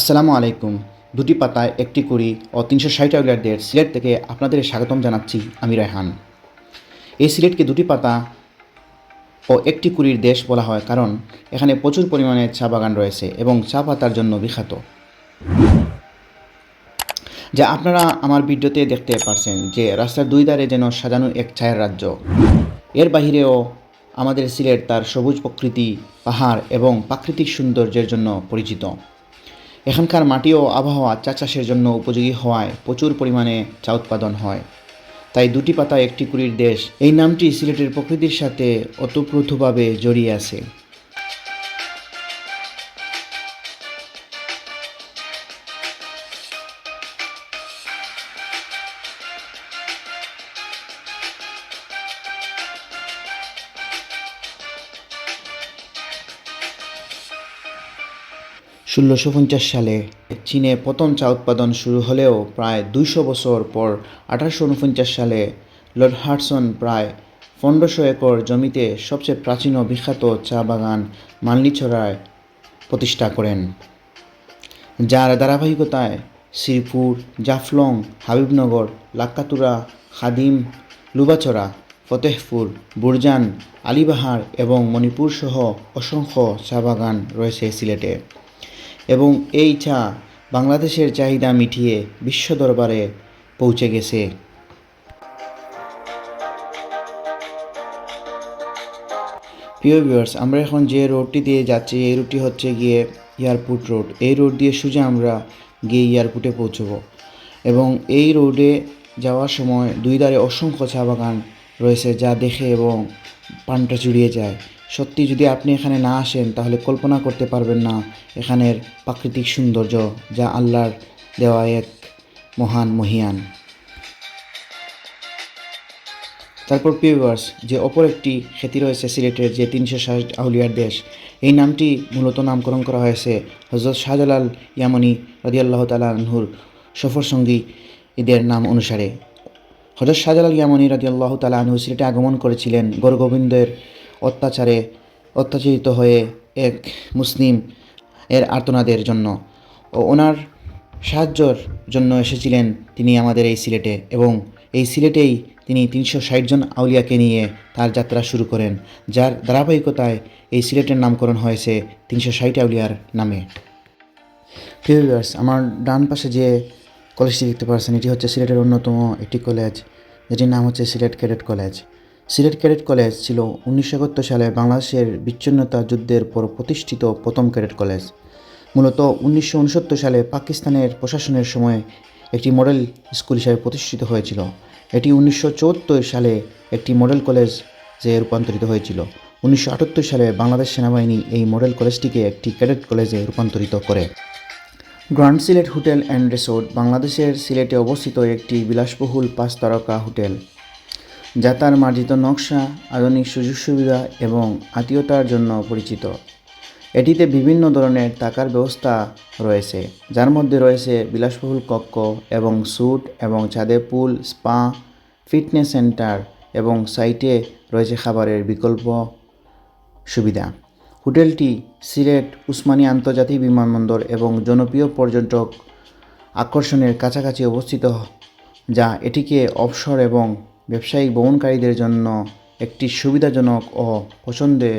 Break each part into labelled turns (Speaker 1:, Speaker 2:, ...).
Speaker 1: আসসালামু আলাইকুম। দুটি পাতায় একটি কুড়ি ও তিনশো ষাট আউলারদের সিলেট থেকে আপনাদের স্বাগতম জানাচ্ছি আমি রায়হান এই সিলেটকে দুটি পাতা ও একটি কুড়ির দেশ বলা হয় কারণ এখানে প্রচুর পরিমাণে চা বাগান রয়েছে এবং চা পাতার জন্য বিখ্যাত। যা আপনারা আমার ভিডিওতে দেখতে পারছেন যে রাস্তার দুই ধারে যেন সাজানো এক ছায়ের রাজ্য। এর বাহিরেও আমাদের সিলেট তার সবুজ প্রকৃতি, পাহাড় এবং প্রাকৃতিক সৌন্দর্যের জন্য পরিচিত। এখানকার মাটি ও আবহাওয়া চা চাষের জন্য উপযোগী হওয়ায় প্রচুর পরিমাণে চা উৎপাদন হয়। তাই দুটি পাতা একটি কুড়ির দেশ, এই নামটি সিলেটের প্রকৃতির সাথে ওতপ্রোতভাবে জড়িয়ে আছে। ষোলোশো পঞ্চাশ সালে চীনে প্রথম চা উৎপাদন শুরু হলেও প্রায় দুইশো বছর পর আঠারোশো উনপঞ্চাশ সালে লর্ড হার্টসন প্রায় পনেরোশো একর জমিতে সবচেয়ে প্রাচীন ও বিখ্যাত চা বাগান মালনিছড়ায় প্রতিষ্ঠা করেন, যার ধারাবাহিকতায় শ্রীপুর, জাফলং, হাবিবনগর, লাক্কাতুরা, খাদিম লুবাচড়া ফতেহপুর, বুরজান, আলিবাহার এবং মণিপুর সহ অসংখ্য চা বাগান রয়েছে সিলেটে। এবং এই চা বাংলাদেশের চাহিদা মিটিয়ে বিশ্ব দরবারে পৌঁছে গেছে। প্রিয় ভিউয়ার্স আমরা এখন যে রোডটি দিয়ে যাচ্ছি, এই রুটটি হচ্ছে গিয়ে এয়ারপোর্ট রোড এই রোড দিয়ে সোজা আমরা গিয়ে এয়ারপোর্টে পৌঁছবো। এবং এই রোডে যাওয়ার সময় দুই ধারে অসংখ্য চা বাগান রয়েছে যা দেখে এবং পানটা জুড়িয়ে যায়। সত্যি যদি আপনি এখানে না আসেন, তাহলে কল্পনা করতে পারবেন না এখানের প্রাকৃতিক সৌন্দর্য, যা আল্লাহর দেওয়া এক মহান মহিয়ান। তারপর পিওয়ার্স যে অপর একটি খ্যাতি রয়েছে সিলেটের যে তিনশো ষাট আউলিয়ার দেশ, এই নামটি মূলত নামকরণ করা হয়েছে হজরত শাহজালাল ইয়ামনি রাদিয়াল্লাহ তালা আনহুর সফরসঙ্গী এদের নাম অনুসারে। হজরত শাহজালাল ইয়ামনি রাদিয়াল্লাহ তালা আনহু সিলেটে আগমন করেছিলেন গৌরগোবিন্দের অত্যাচারে অত্যাচারিত হয়ে এক মুসলিম এর আর্তনাদের জন্য। ও ওনার সাহায্যর জন্য এসেছিলেন তিনি আমাদের এই সিলেটে এবং এই সিলেটেই তিনি তিনশো ষাট জন আউলিয়াকে নিয়ে তার যাত্রা শুরু করেন, যার ধারাবাহিকতায় এই সিলেটের নামকরণ হয়েছে তিনশো ষাট আউলিয়ার নামে। ভিউয়ার্স আমার ডান পাশে যে কলেজটি দেখতে পাচ্ছেন, এটি হচ্ছে সিলেটের অন্যতম একটি কলেজ যেটির নাম হচ্ছে Sylhet cadet college Sylhet cadet college ছিল উনিশশো একাত্তর সালে বাংলাদেশের বিচ্ছিন্নতা যুদ্ধের পর প্রতিষ্ঠিত প্রথম ক্যাডেট কলেজ। মূলত উনিশশো উনসত্তর সালে পাকিস্তানের প্রশাসনের সময় একটি মডেল স্কুল হিসাবে প্রতিষ্ঠিত হয়েছিল। এটি উনিশশো চুয়াত্তর সালে একটি মডেল কলেজ যে রূপান্তরিত হয়েছিল। উনিশশো আটাত্তর সালে বাংলাদেশ সেনাবাহিনী এই মডেল কলেজটিকে একটি ক্যাডেট কলেজে রূপান্তরিত করে। Grand Sylhet hotel and resort বাংলাদেশের সিলেটে অবস্থিত একটি বিলাসবহুল পাঁচ তারকা হোটেল। যা তার মার্জিত নকশা, আধুনিক সুযোগ সুবিধা এবং আত্মীয়তার জন্য পরিচিত। এটিতে বিভিন্ন ধরনের থাকার ব্যবস্থা রয়েছে, যার মধ্যে রয়েছে বিলাসবহুল কক্ষ এবং স্যুট এবং ছাদে পুল, স্পা, ফিটনেস সেন্টার এবং সাইটে রয়েছে খাবারের বিকল্প সুবিধা। হোটেলটি সিলেট, উসমানী আন্তর্জাতিক বিমানবন্দর এবং জনপ্রিয় পর্যটক আকর্ষণের কাছাকাছি অবস্থিত, যা এটিকে অবসর এবং ব্যবসায়িক ভ্রমণকারীদের জন্য একটি সুবিধাজনক ও পছন্দের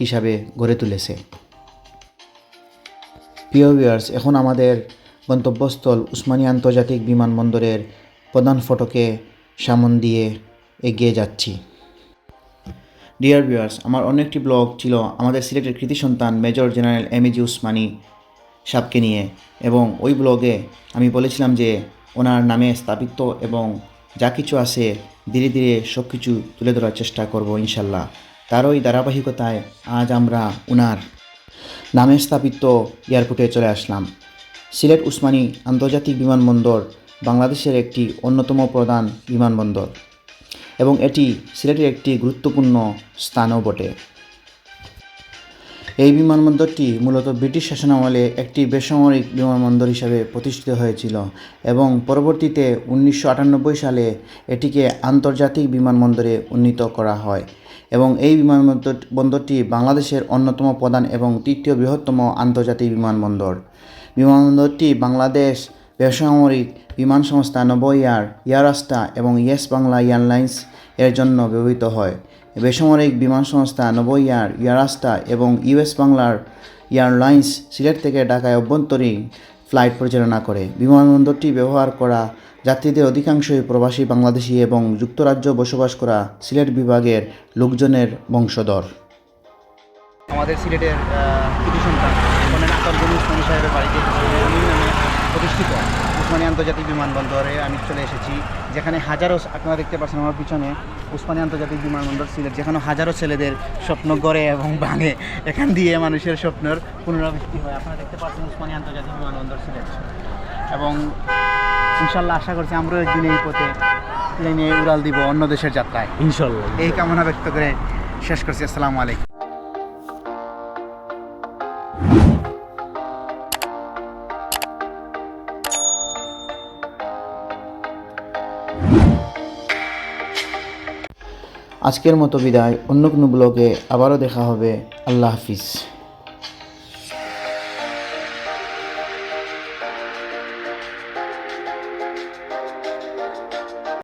Speaker 1: হিসাবে গড়ে তুলেছে। প্রিয় ভিউয়ার্স এখন আমাদের গন্তব্যস্থল উসমানী আন্তর্জাতিক বিমানবন্দরের প্রধান ফটকে সামন দিয়ে এগিয়ে যাচ্ছি। ডিয়ার ভিউয়ার্স আমার অন্য একটি ব্লগ ছিল আমাদের সিলেটের কৃতি সন্তান major general M G Osmani সাপকে নিয়ে এবং ওই ব্লগে আমি বলেছিলাম যে ওনার নামে স্থাপিত এবং যা কিছু আছে ধীরে ধীরে সব কিছু তুলে ধরার চেষ্টা করব ইনশাল্লাহ। তার ওই ধারাবাহিকতায় আজ আমরা উনার নামে স্থাপিত এয়ারপোর্টে চলে আসলাম। সিলেট উসমানী আন্তর্জাতিক বিমানবন্দর বাংলাদেশের একটি অন্যতম প্রধান বিমানবন্দর এবং এটি সিলেটের একটি গুরুত্বপূর্ণ স্থানও বটে। এই বিমানবন্দরটি মূলত ব্রিটিশ শাসনামলে একটি বেসামরিক বিমানবন্দর হিসাবে প্রতিষ্ঠিত হয়েছিল এবং পরবর্তীতে উনিশশো আটানব্বই সালে এটিকে আন্তর্জাতিক বিমানবন্দরে উন্নীত করা হয় এবং এই বিমানবন্দর, বন্দরটি বাংলাদেশের অন্যতম প্রধান এবং তৃতীয় বৃহত্তম আন্তর্জাতিক বিমানবন্দর। বিমানবন্দরটি বাংলাদেশ বেসামরিক বিমান সংস্থা নবইয়ার ইয়ারাস্টা এবং ইয়েস বাংলা এয়ারলাইন্স এর জন্য ব্যবহৃত হয়। বেসামরিক বিমান সংস্থা নবইয়ার ইয়ারাস্টা এবং ইউএস বাংলার এয়ারলাইন্স সিলেট থেকে ঢাকায় অভ্যন্তরীণ ফ্লাইট পরিচালনা করে। বিমানবন্দরটি ব্যবহার করা যাত্রীদের অধিকাংশই প্রবাসী বাংলাদেশি এবং যুক্তরাজ্য বসবাস করা সিলেট বিভাগের লোকজনের বংশধর।
Speaker 2: আমাদের সিলেটের বাড়িতে প্রতিষ্ঠিত। উসমানী আন্তর্জাতিক বিমানবন্দরে আমি চলে এসেছি যেখানে হাজারো আপনারা দেখতে পাচ্ছেন আমার পিছনে উসমানী আন্তর্জাতিক বিমানবন্দর সিলেট যেখানে হাজারো ছেলেদের স্বপ্ন গড়ে এবং ভাঙে। এখান দিয়ে মানুষের স্বপ্নের পুনরাবৃত্তি হয়। আপনারা দেখতে পাচ্ছেন উসমানী আন্তর্জাতিক বিমানবন্দর সিলেট। এবং ইনশাল্লাহ আশা করছি আমরাও একদিন এই পথে প্লেনে উড়াল দিব অন্য দেশের যাত্রায়।
Speaker 3: ইনশাল্লাহ
Speaker 2: এই কামনা ব্যক্ত করে শেষ করছি। আসসালামু আলাইকুম।
Speaker 1: আজকের মতো বিদায়। অন্য কোনো ব্লগে আবারও দেখা হবে। আল্লাহ হাফিজ।